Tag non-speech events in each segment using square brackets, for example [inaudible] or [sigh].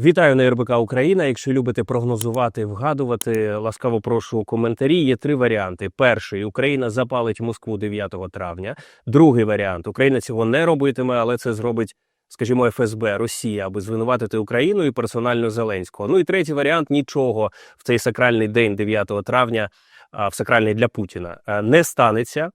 Вітаю на РБК Україна. Якщо любите прогнозувати, вгадувати, ласкаво прошу у коментарі. Є три варіанти: перший Україна запалить Москву 9 травня. Другий варіант Україна цього не робитиме, але це зробить, скажімо, ФСБ Росія, аби звинуватити Україну і персонально Зеленського. Ну і третій варіант нічого в цей сакральний день 9 травня. В сакральний для Путіна не станеться,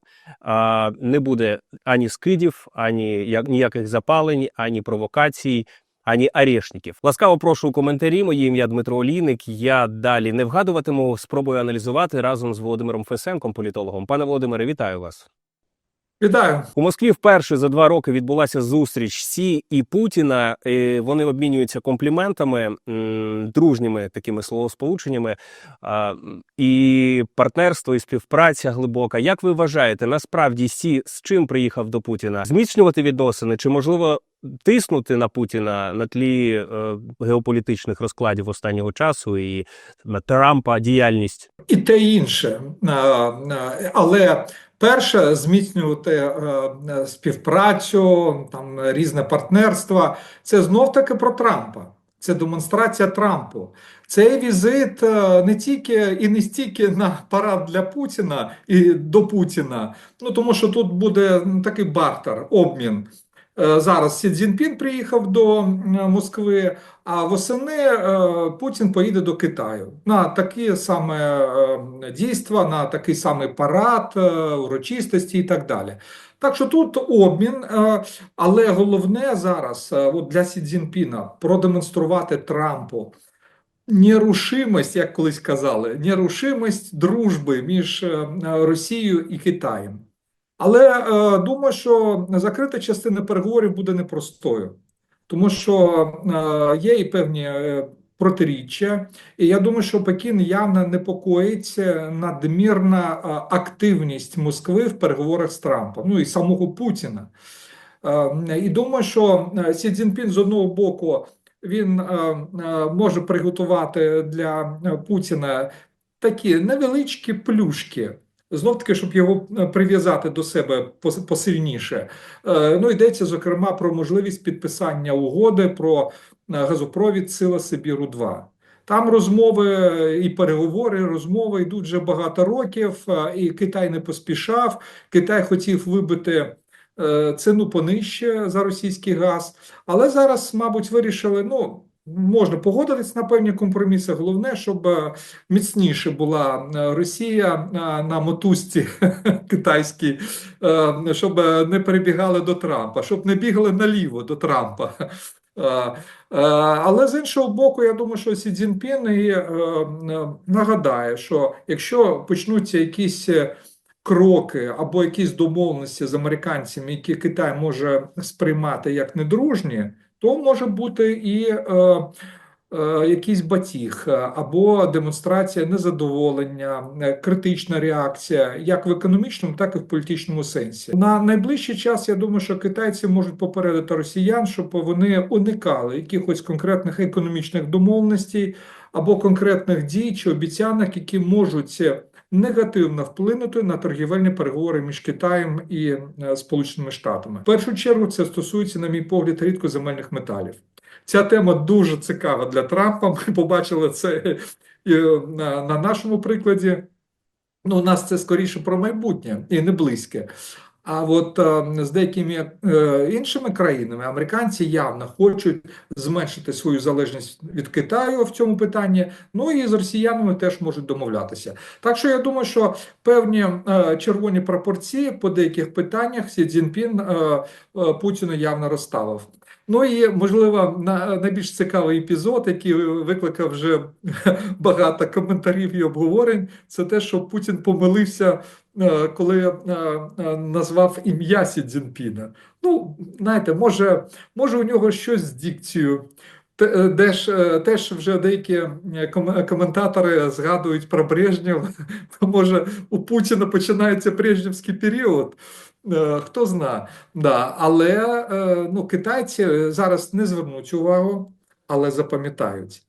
не буде ані скидів, ані як- ніяких запалень, ані провокацій, ані арешників. Ласкаво прошу у коментарі. Моє ім'я Дмитро Олійник. Я далі не вгадуватиму. Спробую аналізувати разом з Володимиром Фесенком, політологом. Пане Володимире, вітаю вас. Вітаю. У Москві вперше за два роки відбулася зустріч Сі і Путіна. І вони обмінюються компліментами, дружніми такими словосполученнями, і партнерство, і співпраця глибока. Як ви вважаєте, насправді Сі з чим приїхав до Путіна? Зміцнювати відносини чи можливо тиснути на Путіна на тлі е, геополітичних розкладів останнього часу і на Трампа діяльність? І те і інше. Але перше зміцнювати е, е, співпрацю, там різне партнерство. Це знов таки про Трампа. Це демонстрація Трампу. Цей візит е, не тільки і не стільки на парад для Путіна і до Путіна. Ну тому що тут буде такий бартер, обмін. Е, Зараз Сі Цзіньпін приїхав до Москви, а восени е, Путін поїде до Китаю на такі саме е, дійства, на такий самий парад, е, урочистості і так далі. Так що тут обмін, е, але головне зараз е, от для Сі Цзіньпіна продемонструвати Трампу нерушимость, як колись казали, нерушимость дружби між е, Росією і Китаєм. Але е, думаю, що закрита частина переговорів буде непростою, тому що е, є і певні е, протиріччя, і я думаю, що Пекін явно непокоїться надмірна е, активність Москви в переговорах з Трампом, ну і самого Путіна. Е, І думаю, що е, Сі Цзіньпін з одного боку він е, е, може приготувати для е, Путіна такі невеличкі плюшки. Знов таки, щоб його е, прив'язати до себе пос- посильніше. Е, Ну, йдеться, зокрема, про можливість підписання угоди про е, газопровід Сила Сибіру 2 Там розмови і переговори, розмови йдуть вже багато років, і Китай не поспішав. Китай хотів вибити ціну понижче за російський газ, але зараз, мабуть, вирішили, ну. Можна погодитись на певні компроміси. Головне, щоб е, міцніше була е, Росія е, на мотузці [laughs] китайській, щоб не перебігали до Трампа, щоб не бігали наліво до Трампа. [laughs] Але з іншого боку, я думаю, що Сі Цзіньпін і нагадає, що якщо почнуться якісь кроки або якісь домовленості з американцями, які Китай може сприймати як недружні, то може бути і е, е, якийсь батіг е, або демонстрація незадоволення, е, критична реакція, як в економічному, так і в політичному сенсі. На найближчий час я думаю, що китайці можуть попередити росіян, щоб вони уникали якихось конкретних економічних домовленостей або конкретних дій чи обіцянок, які можуть е, негативно вплинути на торгівельні переговори між Китаєм і е, Сполученими Штатами. В першу чергу це стосується, на мій погляд, рідкоземельних металів. Ця тема дуже цікава для Трампа. Ми побачили це на, на нашому прикладі. Ну, у нас це скоріше про майбутнє і не близьке. А от е, з деякими е, іншими країнами американці явно хочуть зменшити свою залежність від Китаю в цьому питанні. Ну і з росіянами теж можуть домовлятися. Так що я думаю, що певні е, червоні пропорції по деяких питаннях Сі Цзіньпін Путіну явно розставив. Ну і можливо на найбільш цікавий епізод, який викликав вже [laughs] багато коментарів і обговорень, це те, що Путін помилився, коли е, е, назвав ім'я Сі Цзіньпіна. Ну, знаєте, може, може у нього щось з дикцією. Те- е, Де ж е, теж вже деякі е, коментатори згадують про Брежнєв. [laughs] То може у Путіна починається Брежнєвський період. Е, Хто зна, да. Але е, ну, китайці зараз не звернуть увагу, але запам'ятають.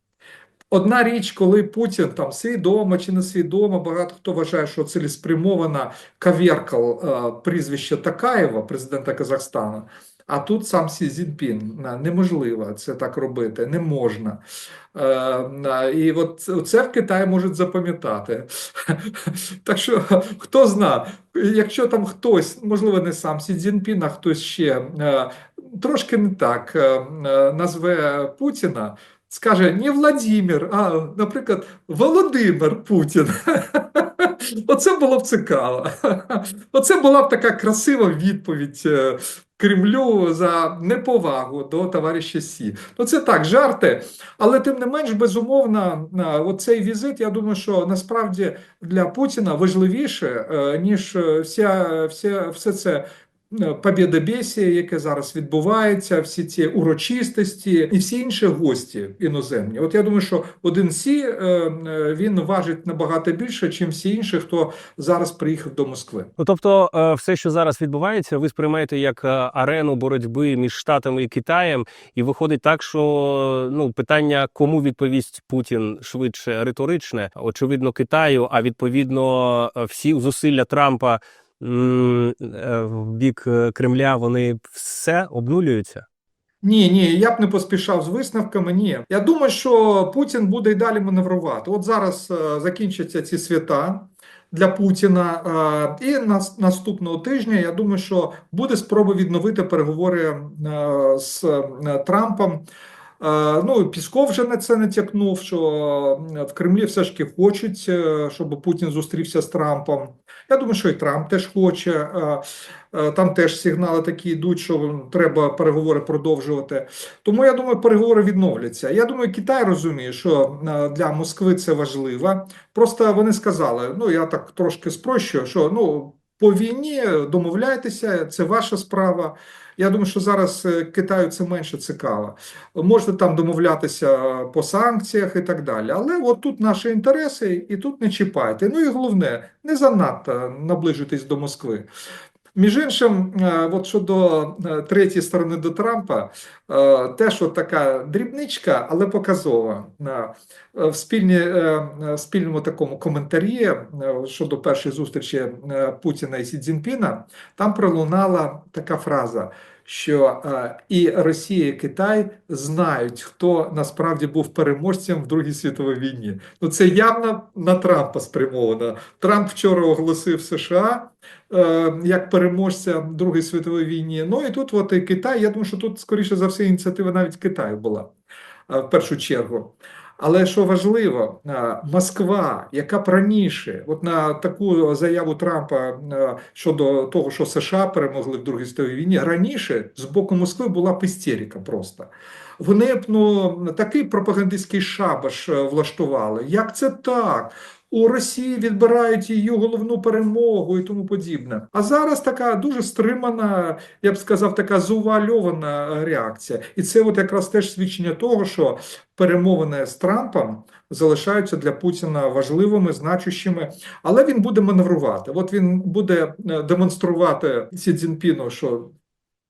Одна річ, коли Путін там свідомо чи несвідомо, багато хто вважає, що цілеспрямовано коверкав е, прізвище Такаєва, президента Казахстану. А тут сам Сі Цзіньпін. На, Неможливо це так робити, не можна. Е, І от це в Китаї можуть запам'ятати. [laughs] Так що хто зна, якщо там хтось, можливо, не сам Сі Цзіньпін, а хтось ще е, трошки не так е, е, назве Путіна, скаже не Владимир, а, наприклад, Володимир Путін. [laughs] Оце було б цікаво. [laughs] Оце була б така красива відповідь е, Кремлю за неповагу до товариша Сі. Ну це так, жарти, але тим не менш, безумовно, оцей візит, я думаю, що насправді для Путіна важливіше, е, ніж е, вся, вся, все це. Е, Побєдобєсія, яке зараз відбувається, всі ці урочистості і всі інші гості іноземні. От я думаю, що один Сі е, е, він важить набагато більше, ніж всі інші, хто зараз приїхав до Москви. Ну тобто, все, що зараз відбувається, ви сприймаєте як арену боротьби між Штатами і Китаєм, і виходить так, що ну питання, кому відповість Путін швидше риторичне, очевидно, Китаю, а відповідно, всі зусилля Трампа в бік е, Кремля вони все обнулюються. Ні, ні, я б не поспішав з висновками. Ні, я думаю, що Путін буде й далі маневрувати. От зараз е, закінчаться ці свята для Путіна, е, і нас, наступного тижня я думаю, що буде спроба відновити переговори е, з е, Трампом. Е, Ну, Пісков вже на це натякнув, що е, в Кремлі все ж таки хочуть, е, щоб Путін зустрівся з Трампом. Я думаю, що і Трамп теж хоче. Там теж сигнали такі йдуть, що треба переговори продовжувати. Тому я думаю, переговори відновляться. Я думаю, Китай розуміє, що для Москви це важливо. Просто вони сказали: ну я так трошки спрощую, що ну по війні домовляйтеся, це ваша справа. Я думаю, що зараз е, Китаю це менше цікаво. Можна там домовлятися по санкціях і так далі. Але от тут наші інтереси, і тут не чіпайте. Ну і головне, не занадто наближуйтесь до Москви. Між іншим, е, от щодо е, третьої сторони до Трампа, е, теж от така дрібничка, але показова. В спільні, спільному такому коментарі щодо першої зустрічі Путіна і Сі Цзіньпіна, там пролунала така фраза, що е, і Росія, і Китай знають, хто насправді був переможцем в Другій світовій війні. Ну це явно на Трампа спрямовано. Трамп вчора оголосив США е, як переможця Другої світової війни. Ну і тут от і Китай. Я думаю, що тут, скоріше за все, ініціатива навіть Китаю була е, в першу чергу. Але що важливо, Москва, яка б раніше, от на таку заяву Трампа щодо того, що США перемогли в Другій світовій війні, раніше з боку Москви була б істерика просто. Вони б ну, такий пропагандистський шабаш е, влаштували. Як це так? У Росії відбирають її головну перемогу і тому подібне. А зараз така дуже стримана, я б сказав, така зувальована реакція. І це от якраз теж свідчення того, що перемовини з Трампом залишаються для Путіна важливими, значущими, але він буде маневрувати. От він буде е, демонструвати Сі Цзіньпіну, що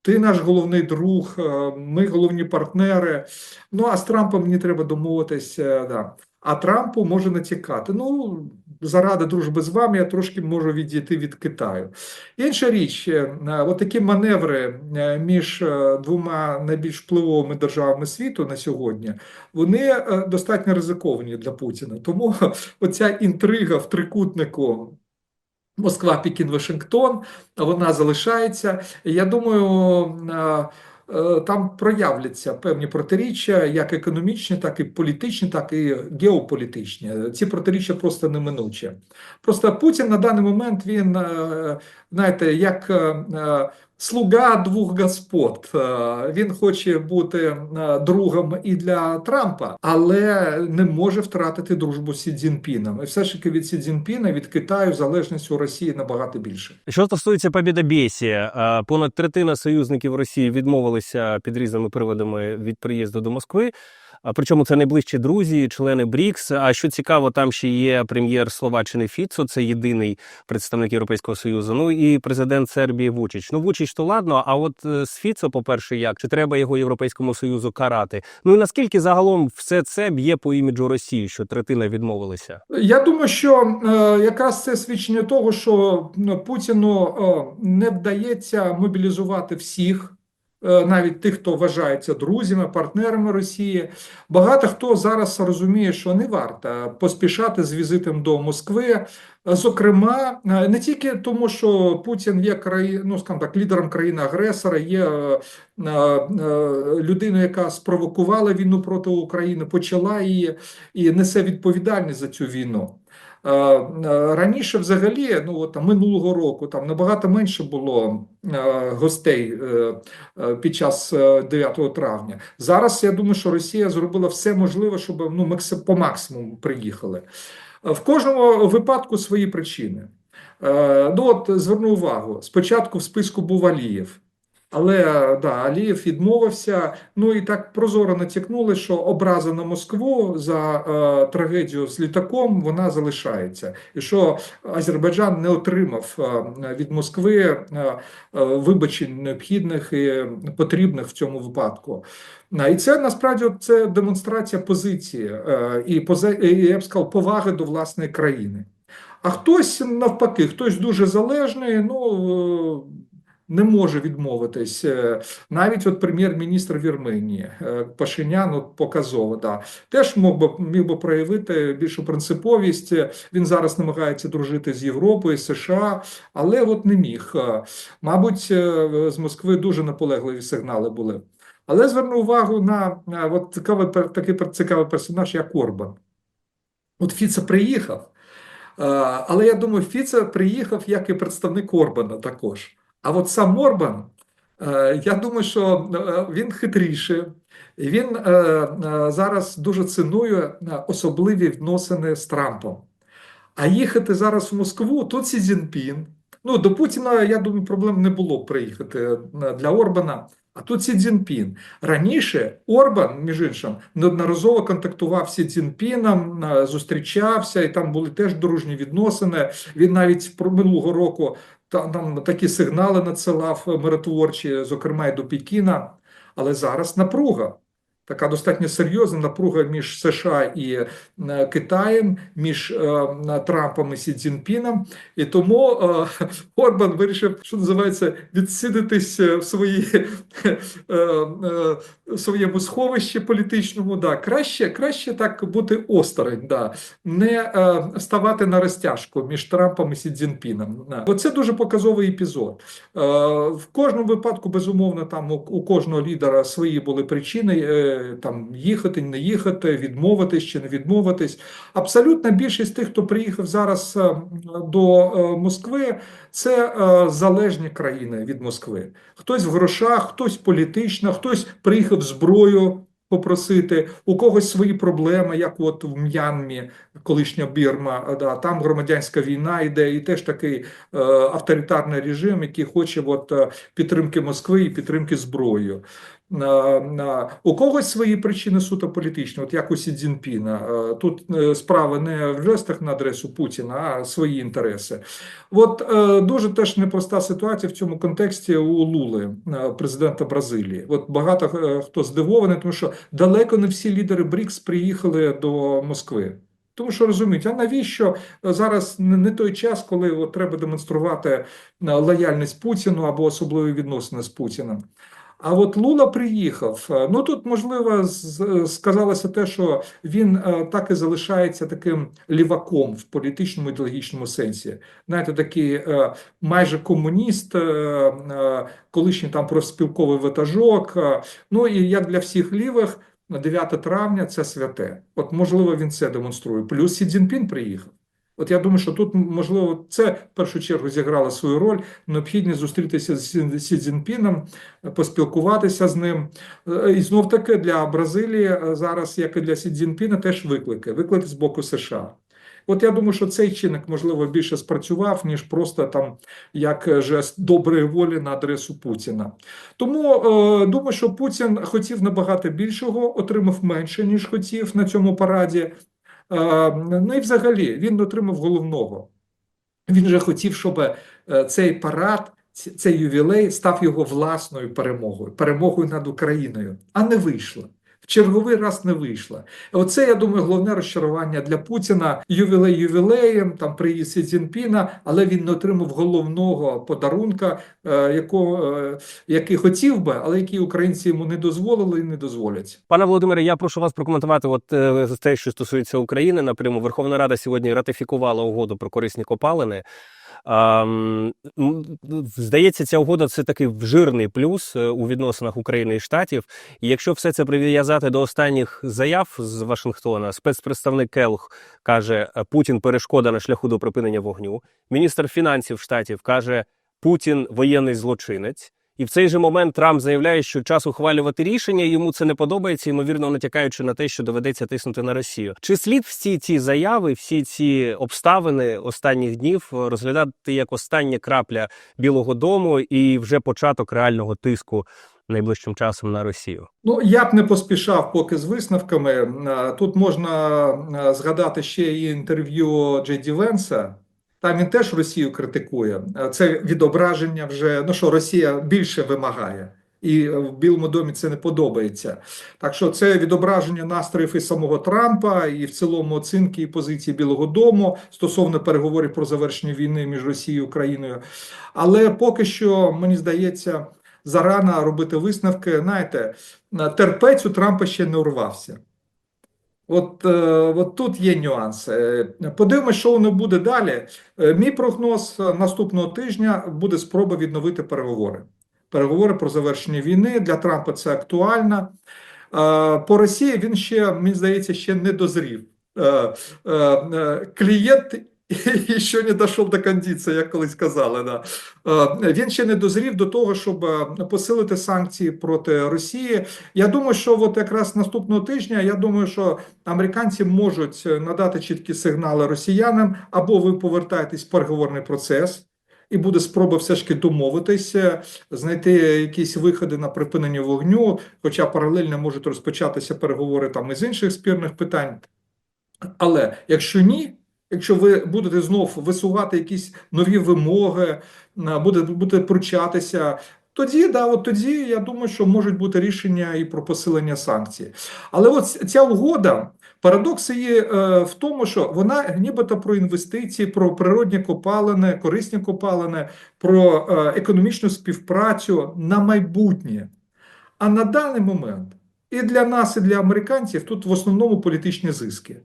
ти наш головний друг, е, ми головні партнери. Ну а з Трампом мені треба домовитись. е, Да. А Трампу може натякати. Ну, заради дружби з вами я трошки можу відійти від Китаю. Інша річ, е, от такі маневри е, між е, двома найбільш впливовими державами світу на сьогодні, вони е, достатньо ризиковані для Путіна. Тому [laughs] оця інтрига в трикутнику. Москва, Пекін, Вашингтон, вона залишається. Я думаю, е, е, там проявляться певні протиріччя, як економічні, так і політичні, так і геополітичні. Ці протиріччя просто неминучі. Просто Путін на даний момент він, е, знаєте, як е, е, слуга двох господ. Е, Він хоче бути е, другом і для Трампа, але не може втратити дружбу з Сі Цзіньпіном. І все ж таки від Сі Цзіньпіна, від Китаю залежність у Росії набагато більше. Що стосується побєдобєсія, е, понад третина союзників Росії відмовилися під різними приводами від приїзду до Москви. Причому це найближчі друзі, члени БРІКС. А що цікаво, там ще є прем'єр Словаччини Фіцо, це єдиний представник Європейського союзу. Ну і президент Сербії Вучич. Ну Вучич то ладно. А от е, з Фіцо, по перше, як чи треба його європейському союзу карати? Ну і наскільки загалом все це б'є по іміджу Росії, що третина відмовилися? Я думаю, що е, якраз це свідчення того, що ну, Путіну е, не вдається мобілізувати всіх навіть тих, хто вважається друзями, партнерами Росії. Багато хто зараз розуміє, що не варто поспішати з візитом до Москви. Зокрема, е, не тільки тому, що Путін є краї... ну, так, лідером країни-агресора, є е, е, е, людиною, яка спровокувала війну проти України, почала її і несе відповідальність за цю війну. Е, е, Раніше, взагалі, ну от минулого року там набагато менше було е, гостей під час е, 9 травня. Зараз я думаю, що Росія зробила все можливе, щоб ну по максимуму приїхали. В кожному випадку свої причини. Ну от зверну увагу: спочатку в списку був Алієв. Але да, Алієв відмовився. Ну і так прозоро натякнули, що образа на Москву за е, трагедію з літаком вона залишається, і що Азербайджан не отримав е, від Москви е, е, вибачень необхідних і потрібних в цьому випадку. І це насправді це демонстрація позиції е, і я б сказав, поваги до власної країни. А хтось навпаки, хтось дуже залежний, ну е, не може відмовитись. Е, Навіть от прем'єр-міністр Вірменії е, Пашинян от показово, да, теж мог би міг би проявити більшу принциповість. Е, Він зараз намагається дружити з Європою, США, але от не міг. Мабуть, з Москви дуже наполегливі сигнали були. Але зверну увагу на от цікавий такий цікавий персонаж, як Орбан. От Фіце приїхав, але я думаю, Фіце приїхав як і представник Орбана також. А от сам Орбан, е, я думаю, що е, він хитріший. Він е, зараз дуже цінує особливі відносини з Трампом. А їхати зараз в Москву, тут Сі Цзіньпін. Ну, до Путіна, я думаю, проблем не було б приїхати для Орбана. А тут Сі Цзіньпін. Раніше Орбан, між іншим, неодноразово контактував з Сі Цзіньпіном, е, зустрічався, і там були теж дружні відносини. Він навіть минулого року там такі сигнали надсилав е, миротворчі, зокрема й до Пікіна. Але зараз напруга. Така достатньо серйозна напруга між США і е, Китаєм, між е, Трампом і Сі Цзіньпіном. І тому е, [laughs] Орбан вирішив, що називається, відсидитись в свої, [laughs] в своєму сховищі політичному. Да. Краще, краще так бути осторонь, да. не ставати на розтяжку між Трампом і Сі Цзіньпіном. Да. Бо це дуже показовий епізод. В кожному випадку, безумовно, там у, кожного лідера свої були причини там їхати, не їхати, відмовитись чи не відмовитись. Абсолютна більшість тих, хто приїхав зараз е, до е, Москви, це е, залежні країни від Москви. Хтось в грошах, хтось політично, хтось приїхав зброю. Попросити у когось свої проблеми, як от в М'янмі, колишня Бірма, да, там громадянська війна йде, і теж такий е, авторитарний режим, який хоче от, підтримки Москви і підтримки зброєю. У когось свої причини суто політичні, от як у Сі Цзіньпіна. Е, Тут е, справа не в жестах на адресу Путіна, а свої інтереси. От е, дуже теж непроста ситуація в цьому контексті у Лули, президента Бразилії. От багато хто здивований, тому що далеко не всі лідери БРІКС приїхали до Москви. Тому що розуміють, а навіщо зараз не, той час, коли треба демонструвати лояльність Путіну або особливі відносини з Путіним. А от Лула приїхав. Е, Ну тут можливо сказалося те, що він е, так і залишається таким ліваком в політичному ідеологічному сенсі. Знаєте, такий е, майже комуніст, колишній там профспілковий ватажок. е, Ну і як для всіх лівих, на 9 травня це святе. От можливо він це демонструє. Плюс Сі Цзіньпін приїхав. От я думаю, що тут можливо це в першу чергу зіграло свою роль. Необхідність зустрітися з Сі Сі Цзіньпіном, поспілкуватися з ним. Е, І знов таки для Бразилії е, зараз, як і для Сі Цзіньпіна, теж виклики. Виклики з боку США. От я думаю, що цей чинник можливо більше спрацював, ніж просто там як жест доброї волі на адресу Путіна. Тому е, думаю, що Путін хотів набагато більшого, отримав менше, ніж хотів на цьому параді. Е, ну і взагалі він отримав головного. Він же хотів, щоб е, цей парад, цей ювілей став його власною перемогою, перемогою над Україною, а не вийшло. Черговий раз не вийшла. Оце, я думаю, головне розчарування для Путіна. Ювілей ювілеєм, там приїзд Сі Цзіньпіна, але він не отримав головного подарунка, е, якого, е, який хотів би, але який українці йому не дозволили і не дозволять. Пане Володимире, я прошу вас прокоментувати от е, те, що стосується України напряму. Верховна Рада сьогодні ратифікувала угоду про корисні копалини. Здається, ця угода це такий жирний плюс е, у відносинах України і штатів. І якщо все це прив'язати до останніх заяв з Вашингтона, спецпредставник Келх каже, е, Путін перешкода на шляху до припинення вогню. Міністр фінансів штатів каже, Путін воєнний злочинець. І в цей же момент Трамп заявляє, що час ухвалювати рішення йому це не подобається, ймовірно, натякаючи на те, що доведеться тиснути на Росію. Чи слід всі ці заяви, всі ці обставини останніх днів розглядати як остання крапля Білого Дому і вже початок реального тиску найближчим часом на Росію? Ну, я б не поспішав поки з висновками. Е, Тут можна е, згадати ще і інтерв'ю Джей Ді Венса. Там він теж Росію критикує. Е, Це відображення вже, ну що Росія більше вимагає. І в Білому домі це не подобається. Так що це відображення настроїв і самого Трампа, і в цілому оцінки і позиції Білого Дому стосовно переговорів про завершення війни між Росією і Україною. Але поки що, мені здається, зарано робити висновки. Знаєте, терпець у Трампа ще не урвався. От, е, от тут є нюанси. Е, Подивимось, що воно буде далі. Е, Мій прогноз наступного тижня буде спроба відновити переговори. Переговори про завершення війни для Трампа це актуально. По Росії він ще, мені здається, ще не дозрів. Клієнт і ще не дійшов до кондиції, як колись казали. Да. Е, Він ще не дозрів до того, щоб е, посилити санкції проти Росії. Я думаю, що от якраз наступного тижня, я думаю, що американці можуть е, надати чіткі сигнали росіянам, або ви повертаєтесь в переговорний процес. І буде спроба все ж таки домовитися, знайти якісь виходи на припинення вогню, хоча паралельно можуть розпочатися переговори там із інших спірних питань. Але якщо ні, якщо ви будете знов висувати якісь нові вимоги, а, буде, будете пручатися, тоді, да, от тоді я думаю, що можуть бути рішення і про посилення санкцій. Але от ця угода, парадокс її е, в тому, що вона нібито про інвестиції, про природні копалини, корисні копалини, про е, економічну співпрацю на майбутнє. А на даний момент і для нас, і для американців тут в основному політичні зиски.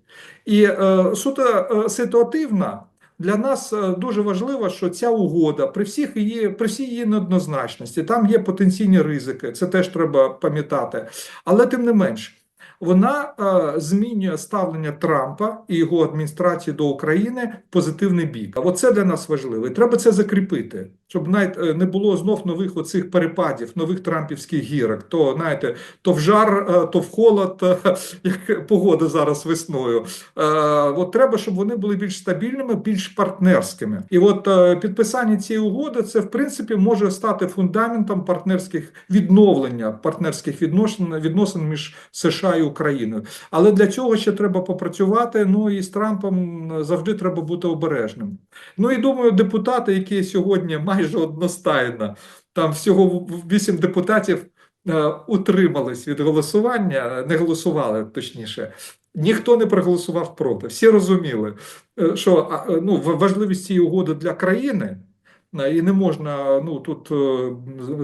І е, суто е, ситуативна для нас е, дуже важливо, що ця угода при всіх її при всій її неоднозначності, там є потенційні ризики, це теж треба пам'ятати. Але тим не менш, вона е, змінює ставлення Трампа і його адміністрації до України в позитивний бік. А оце для нас важливо. І треба це закріпити, щоб навіть е, не було знов нових оцих перепадів, нових трампівських гірок. То знаєте, то в жар, е, то в холод, е, [laughs] як погода зараз весною. Е, От треба, щоб вони були більш стабільними, більш партнерськими. І от е, підписання цієї угоди це в принципі може стати фундаментом партнерських відновлення партнерських відносин відносин між США і. Але для цього ще треба попрацювати. Ну і з Трампом завжди треба бути обережним. Ну і думаю, депутати, які сьогодні майже одностайно, там всього вісім депутатів е, утримались від голосування, не голосували точніше. Ніхто не проголосував проти. Всі розуміли, е, що ну, важливість цієї угоди для країни. Е, І не можна ну тут е,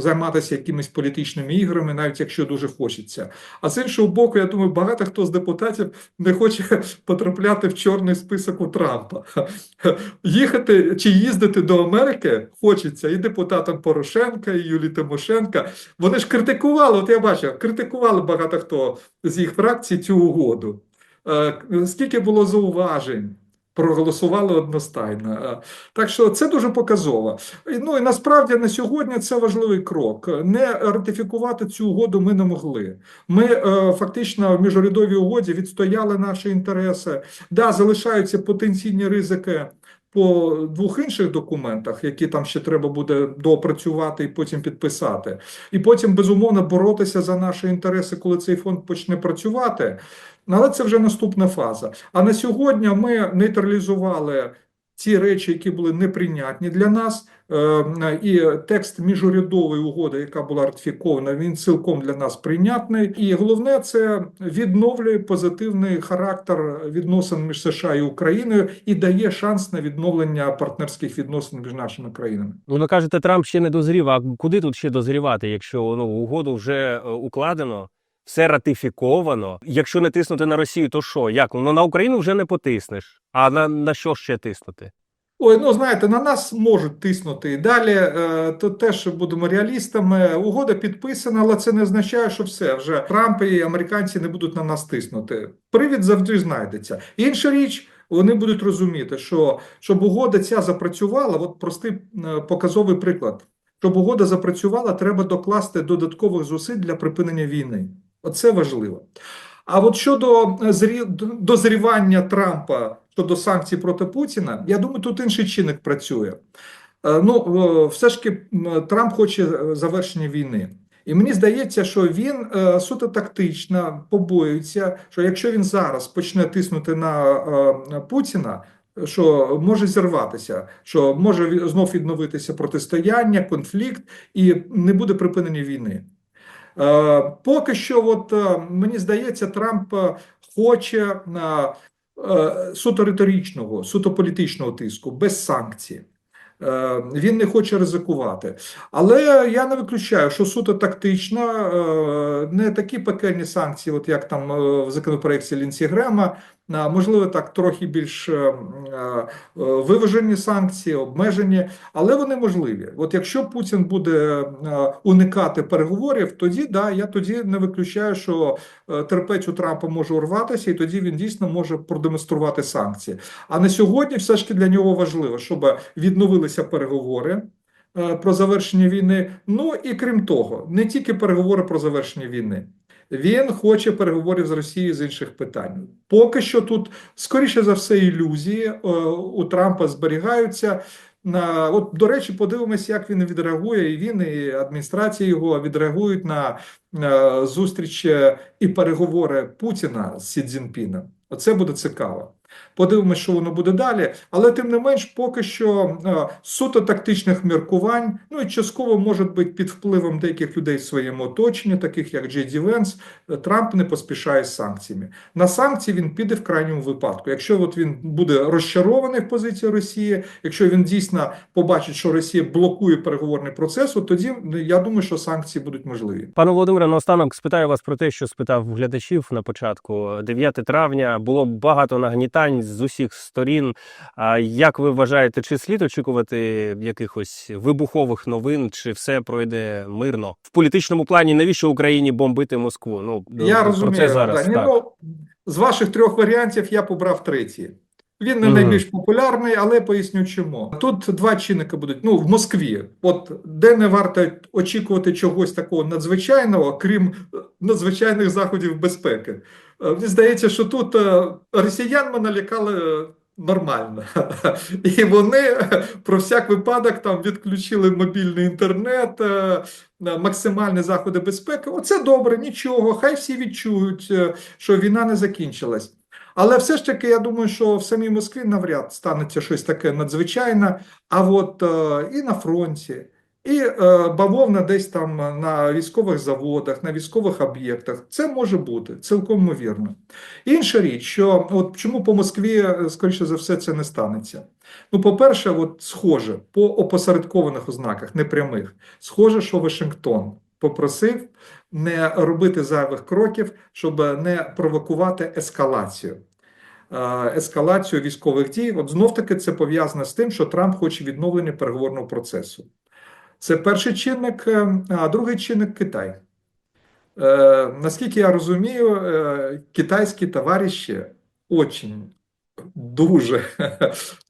займатися якимись політичними іграми, навіть якщо дуже хочеться. А з іншого боку, я думаю, багато хто з депутатів не хоче потрапляти в чорний список у Трампа. Їхати чи їздити до Америки хочеться і депутатам Порошенка, і Юлії Тимошенка. Вони ж критикували, от я бачив, критикували багато хто з їх фракцій цю угоду. Е, Скільки було зауважень, проголосували одностайно. Е, Так що це дуже показово. Ну і насправді на сьогодні це важливий крок. Не ратифікувати цю угоду ми не могли. Ми е, фактично в міжурядовій угоді відстояли наші інтереси. Да, залишаються потенційні ризики. По двох інших документах, які там ще треба буде доопрацювати і потім підписати, і потім безумовно боротися за наші інтереси, коли цей фонд почне працювати. Але це вже наступна фаза. А на сьогодні ми нейтралізували ті речі, які були неприйнятні для нас, е, і текст міжурядової угоди, яка була ратифікована, він цілком для нас прийнятний. І головне, це відновлює позитивний характер відносин між США і Україною і дає шанс на відновлення партнерських відносин між нашими країнами. Ну, ви кажете, Трамп ще не дозрів. А куди тут ще дозрівати, якщо ну, угоду вже е, укладено, все ратифіковано. Якщо не тиснути на Росію, то що? Як? Ну на Україну вже не потиснеш. А на, на що ще тиснути? Ой, ну знаєте, на нас можуть тиснути і далі. е, То теж будемо реалістами. Угода підписана, але це не означає, що все вже Трамп і американці не будуть на нас тиснути. Привід завжди знайдеться. Інша річ. Вони будуть розуміти, що щоб угода ця запрацювала, от простий е, показовий приклад. Щоб угода запрацювала, треба докласти додаткових зусиль для припинення війни. Оце важливо. А от щодо е, дозрівання Трампа щодо санкцій проти Путіна, я думаю, тут інший чинник працює. Е, Ну, е, все ж таки, Трамп хоче завершення війни. І мені здається, що він суто тактично побоюється, що якщо він зараз почне тиснути на Путіна, що може зірватися, що може знов відновитися протистояння, конфлікт, і не буде припинення війни. Е, Поки що, от е, мені здається, Трамп е, хоче суто риторичного, суто політичного тиску, без санкцій. Він не хоче ризикувати. Але я не виключаю, що суто тактично, не такі пекельні санкції, от як там в законопроекті Лінсі Грема, можливо, так трохи більш е, е, виважені санкції, обмежені, але вони можливі. От якщо Путін буде е, уникати переговорів, тоді да, я тоді не виключаю, що е, терпець у Трампа може урватися, і тоді він дійсно може продемонструвати санкції. А на сьогодні все ж таки для нього важливо, щоб відновилися переговори. е, Про завершення війни, ну і крім того, не тільки переговори про завершення війни. Він хоче переговорів з Росією з інших питань. Поки що тут, скоріше за все, ілюзії е, у Трампа зберігаються. На от до речі, подивимося, як він відреагує, і він, і адміністрація його відреагують на е, зустріч і переговори Путіна з Сі Цзінпіном. Оце буде цікаво. Подивимося, що воно буде далі. Але тим не менш, поки що е, суто тактичних міркувань, ну і частково може бути під впливом деяких людей в своєму оточенні, таких як Джей Ді Венс, е, Трамп не поспішає з санкціями. На санкції він піде в крайньому випадку. Якщо от він буде розчарований в позиції Росії, якщо він дійсно побачить, що Росія блокує переговорний процес, от тоді я думаю, що санкції будуть можливі. Пане Володимире, наостанок спитаю вас про те, що спитав глядачів на початку. 9 травня було багато нагнітань з усіх сторін. А як ви вважаєте, чи слід очікувати якихось вибухових новин, чи все пройде мирно в політичному плані? Навіщо Україні бомбити Москву? Ну Я про розумію, це зараз Дані. так. Ну, з ваших трьох варіантів я побрав третій. Він не найбільш популярний, але поясню чому. Тут два чинники будуть. Ну, в Москві, от де не варто очікувати чогось такого надзвичайного, крім е, надзвичайних заходів безпеки. Е, Мені здається, що тут е, росіян ми налякали. е, Нормально, [laughs] і вони про всяк випадок там відключили мобільний інтернет, максимальні заходи безпеки. Оце добре, нічого. Хай всі відчують, що війна не закінчилась. Але все ж таки, я думаю, що в самій Москві навряд станеться щось таке надзвичайне. А от і на фронті, і е, бавовна десь там на військових заводах, на військових об'єктах. Це може бути цілком ймовірно. Інша річ, що от чому по Москві, е, скоріше за все, це не станеться. Ну, по-перше, от схоже, по опосередкованих ознаках, непрямих, схоже, що Вашингтон попросив не робити зайвих кроків, щоб не провокувати ескалацію. Е, Ескалацію військових дій, от знов таки це пов'язано з тим, що Трамп хоче відновлення переговорного процесу. Це перший чинник, е, а другий чинник Китай. Е, наскільки я розумію, е, китайські товариші очень дуже,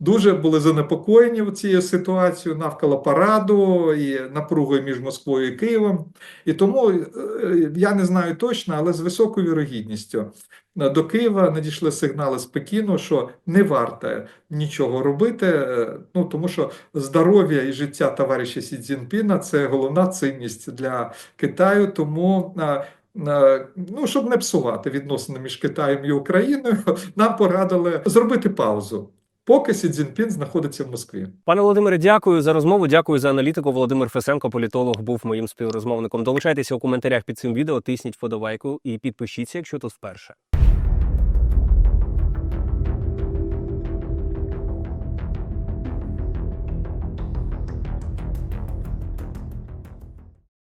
дуже були занепокоєні цією ситуацією навколо параду і напругою між Москвою і Києвом. І тому е, я не знаю точно, але з високою вірогідністю е, до Києва надійшли сигнали з Пекіну, що не варто нічого робити, е, ну тому що здоров'я і життя товариша Сі Цзіньпіна – це головна цінність для Китаю. Тому ну, щоб не псувати відносини між Китаєм і Україною, [laughs] нам порадили зробити паузу. поки Сі Цзіньпін знаходиться в Москві. Пане Володимире, дякую за розмову. Дякую за аналітику. Володимир Фесенко, політолог, був моїм співрозмовником. Долучайтеся у коментарях під цим відео, тисніть вподобайку і підпишіться, якщо тут вперше.